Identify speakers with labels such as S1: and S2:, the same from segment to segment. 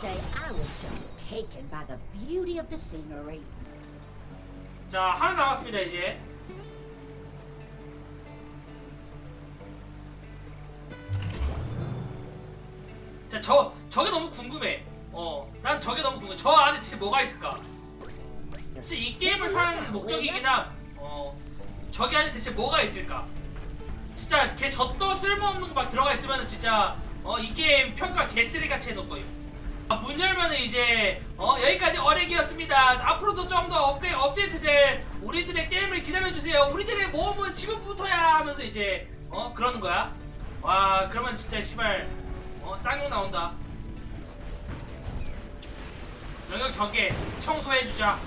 S1: say, I was just taken by the beauty of the scenery.
S2: 자, 하나 남았습니다, 이제. 자, 저, 저게 너무 궁금해. 어, 난 저게 너무 궁금해. 저 안에 진짜 뭐가 있을까? 진짜 이 게임을 사는 목적이긴 함. 어, 저기 안에 대체 뭐가 있을까? 진짜 걔 젖도 쓸모없는 거 막 들어가 있으면 진짜 어, 이 게임 평가 개쓰레기 같이 해놓을 거예요. 아, 문 열면은 이제 어, 여기까지 어렉이었습니다. 앞으로도 좀 더 업데, 업데이트될 우리들의 게임을 기다려주세요. 우리들의 모험은 지금부터야 하면서 이제 어 그러는 거야. 와 그러면 진짜 시발 어 쌍욕 나온다. 영역 전개 청소해주자.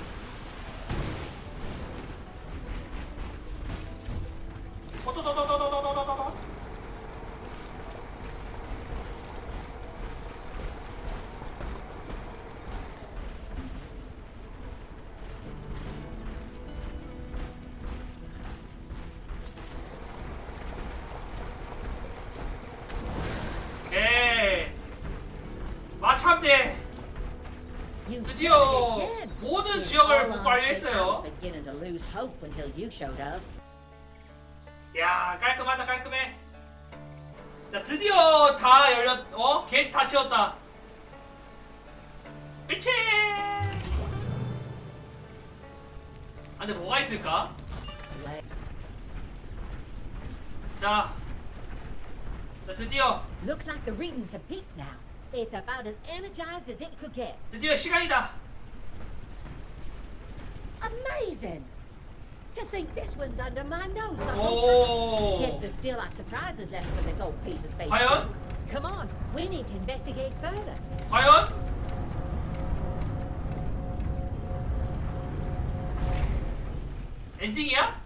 S2: 드디어. 모든 지역을
S1: up.
S2: 야 깔끔하다 깔끔해 자 드디어 다 열렸 어? 게이지 다 채웠다 미치 아 근데 뭐가 있을까? 자, 자 드디어
S1: Looks like the readings have peaked now. It's about as energized as it could get.
S2: 드디어 시간이다
S1: Amazing! To think this was under my nose the
S2: Oh.
S1: whole time.
S2: 오
S1: Guess there's still our surprises left from this old piece of space.
S2: 과연?
S1: junk. Come on, we need to investigate further.
S2: 과연? 엔딩이야?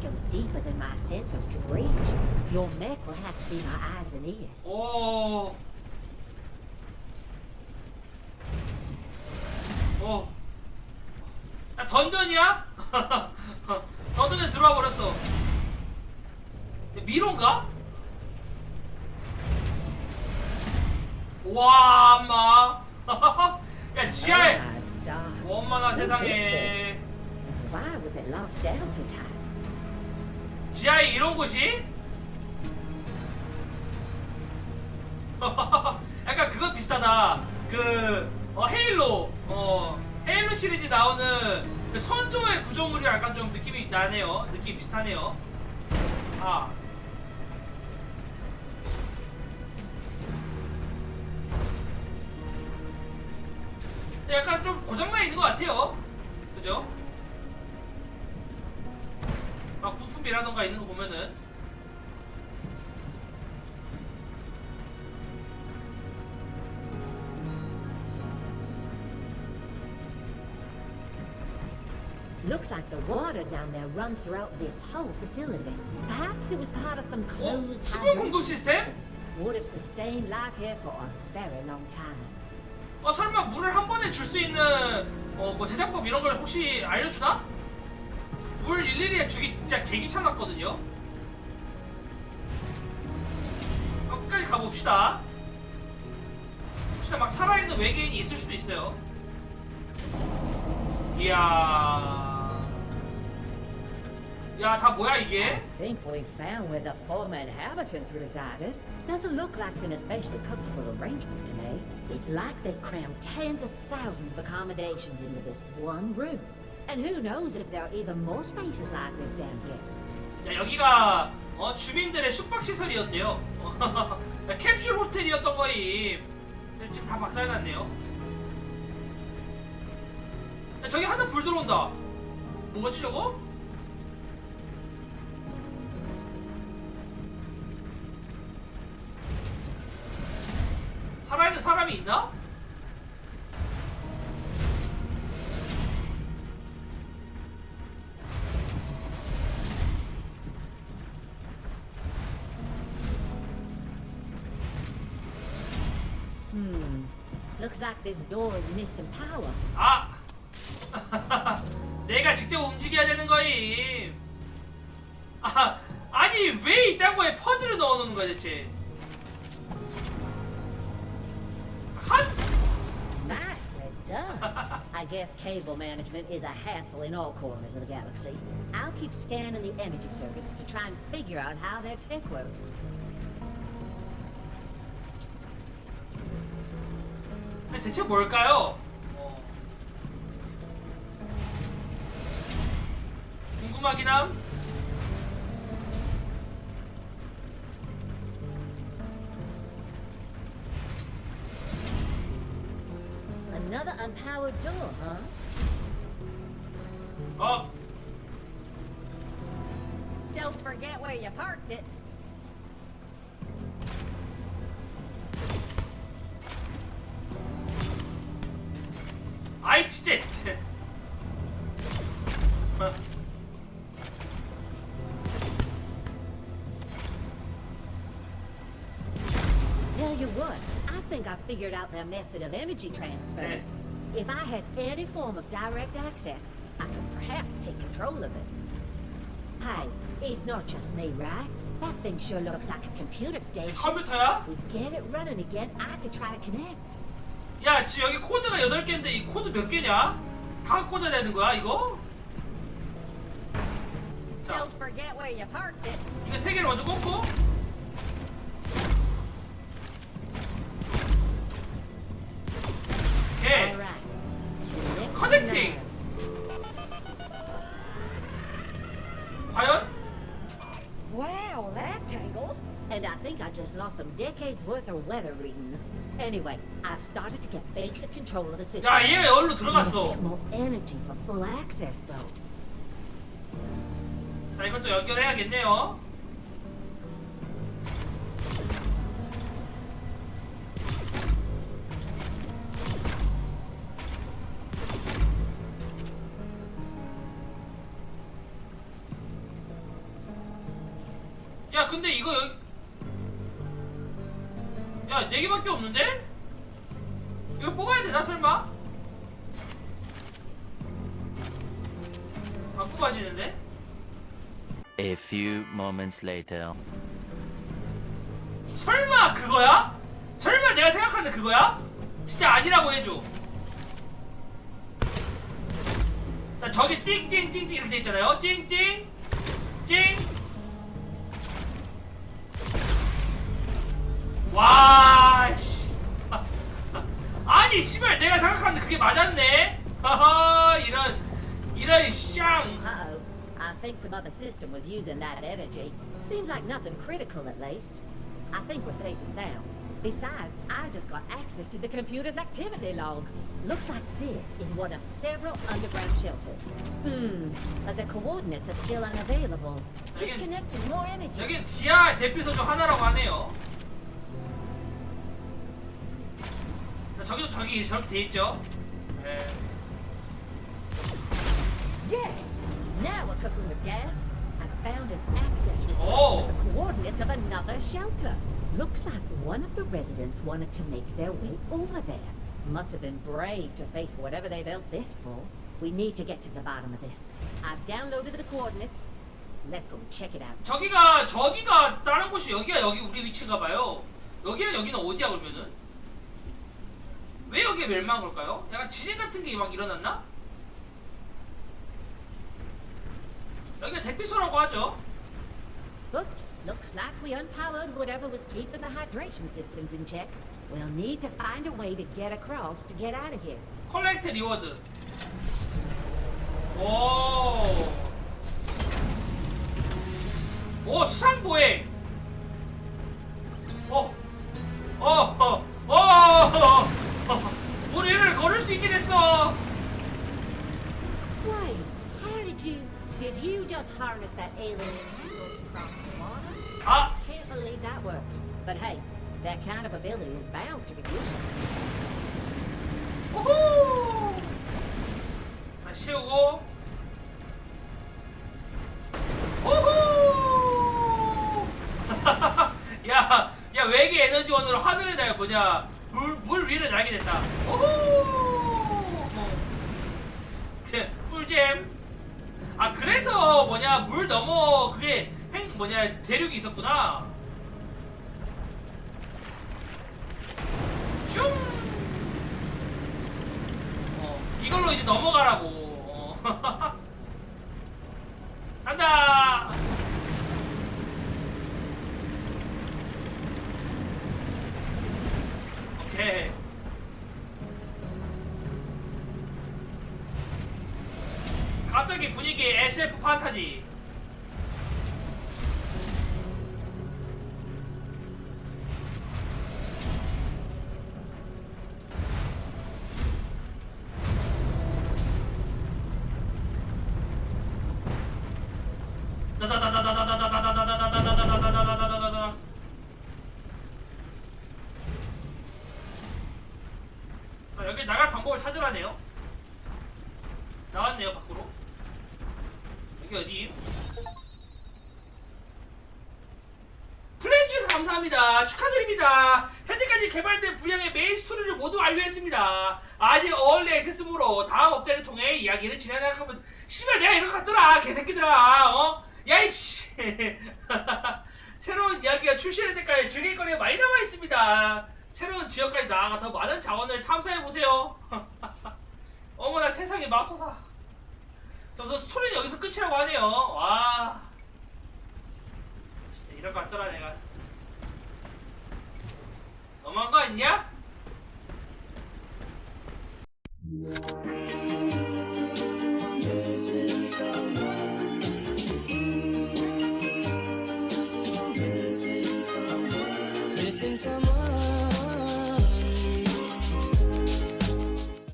S1: Goes deeper than my sensors can reach. Your mech will have to be my eyes and ears.
S2: 오, 오. 야, 던전이야? 던전에 들어와 버렸어. 미로인가? 와, 엄마. 야, 지하에.
S1: Oh, this?
S2: 세상에.
S1: Why was it locked down so tight?
S2: 지하에 이런 곳이? 약간 그거 비슷하다. 그 어, 헤일로 어 헤일로 시리즈 나오는 그 선조의 구조물이 약간 좀 느낌이 나네요. 느낌 비슷하네요. 아. 약간 좀 고장나 있는 것 같아요.
S1: Looks like the water down there runs throughout this whole facility. Perhaps it was part of some closed
S2: 수분 공급
S1: hydration
S2: 시스템?
S1: system. Would have sustained life here for a very long time.
S2: 어 설마 물을 한 번에 줄 수 있는 어뭐 제작법 이런 걸 혹시 알려주나? 물 일일이 주기 진짜 개 귀찮았거든요. 끝까지 가봅시다. 혹시나 막 살아있는 외계인이 있을 수도 있어요. 이야. 야, 다 뭐야 이게?
S1: think we've found where the former inhabitants resided. Doesn't look like an especially comfortable arrangement to me. It's like they crammed tens of thousands of accommodations into this one room. And who knows if there are even more spaces like this down here.
S2: 야, 여기가 어, 주민들의 숙박 시설이었대요. 캡슐 호텔이었던 거임. 근데 지금 다 박살났네요. 야, 저기 하나 불 들어온다. 뭐지 저거? 살아있는 사람이 있나?
S1: Hmm. Looks like this door is missing power.
S2: 아! 내가 직접 움직여야 되는 거임. 아, 아니 왜 이딴 거에 퍼즐을 넣어놓는 거야 대체?
S1: I guess cable management is a hassle in all corners of the galaxy. I'll keep scanning the energy circuits to try and figure out how their tech works.
S2: 아니, 대체 뭘까요? 어. 궁금하긴 함.
S1: Another unpowered door, Don't forget where you parked it.
S2: I did.
S1: Tell you what, I think I figured out their method of energy transference. If I had any form of direct access, I could perhaps take control of it. Hey, it's not just me, right? That thing sure looks like a computer station.
S2: 컴퓨터야?
S1: We get it running again, I could try to connect.
S2: 야, 지금 여기 코드가 8개인데 이 코드 몇 개냐? 다 꽂아야 되는 거야, 이거? 자,
S1: Don't forget where you parked it.
S2: 이거 세 개를 먼저 꽂고
S1: decades worth of weather readings. Anyway, I started to get basic control of the system.
S2: 야, 얘 왜 얼로 들어갔어?
S1: bit more energy for full access, though.
S2: 자, 이것도 연결해야겠네요. 야, 근데 이거 여기 야, 네 개밖에 없는데? 이거 뽑아야 되나 설마? 안 뽑아지는데?
S3: A few moments later.
S2: 설마 그거야? 설마 내가 생각하는 그거야? 진짜 아니라고 해줘. 자 저기 띵띵띵띵 이렇게 돼 있잖아요. 띵띵 띵. 아니 씨발 내가 생각하는 그게 맞았네. 하하 이런 이런 쌍.
S1: Uh-oh. I think some other system was using that energy. Seems like nothing critical, at least. I think we're safe and sound. Besides, I just got access to the computer's activity log. Looks like this is one of several underground shelters. Hmm, but the coordinates are still unavailable. Keep
S2: Again.
S1: connecting more energy.
S2: 여긴 지하 대피소 중 하나라고 하네요. 저기도 저기 저렇게 돼 있죠. 네.
S1: Yes! Now we're cooking with gas. I found an access request
S2: Oh.
S1: with the coordinates of another shelter. Looks like one of the residents wanted to make their way over there. Must have been brave to face whatever they built this for. We need to get to the bottom of this. I've downloaded the coordinates. Let's go check it out.
S2: 저기가 저기가 다른 곳이 여기가 여기 우리 위치인가 봐요. 여기는 여기는 어디야 그러면은? 왜 여기에 멸망한 걸까요? 약간 지진 같은 게 막 일어났나? 여기가 대피소라고 하죠.
S1: Oops, looks like we unpowered whatever was keeping the hydration systems in check. We'll need to find a way to get across to get out of here.
S2: 컬렉트 리워드. 오.
S1: Ability is bound to be useful.
S2: 우후. 야, 야 외계 에너지원으로 하늘을 날 뭐냐 물, 물 위를 날게 됐다. 우후. 뭐. 그 꿀잼. 아 그래서 뭐냐 물 넘어 그게 행 뭐냐 대륙이 있었구나. 슝. 어 이걸로 이제 넘어가라고. 어. 간다. 오케이. 갑자기 분위기 SF 판타지. 자 여기 나갈 방법을 찾으라네요. 나왔네요 밖으로. 여기 어디? 플랜주에서 감사합니다. 축하드립니다. 현재까지 개발된 분량의 메인 스토리를 모두 완료했습니다. 아직 어얼리 액세스무로 다음 업데이트를 통해 이야기를 진행하면 씨발 내가 이거 같더라 개새끼들아 어? 야이씨 새로운 이야기가 출시될 때까지 즐길 거리가 많이 남아 있습니다. 새로운 지역까지 나아가 더 많은 자원을 탐사해 보세요. 어머나 세상에 맙소사. 그래서 스토리는 여기서 끝이라고 하네요. 와. 진짜 이럴 것 같더라 내가. 너무한 거 아니냐?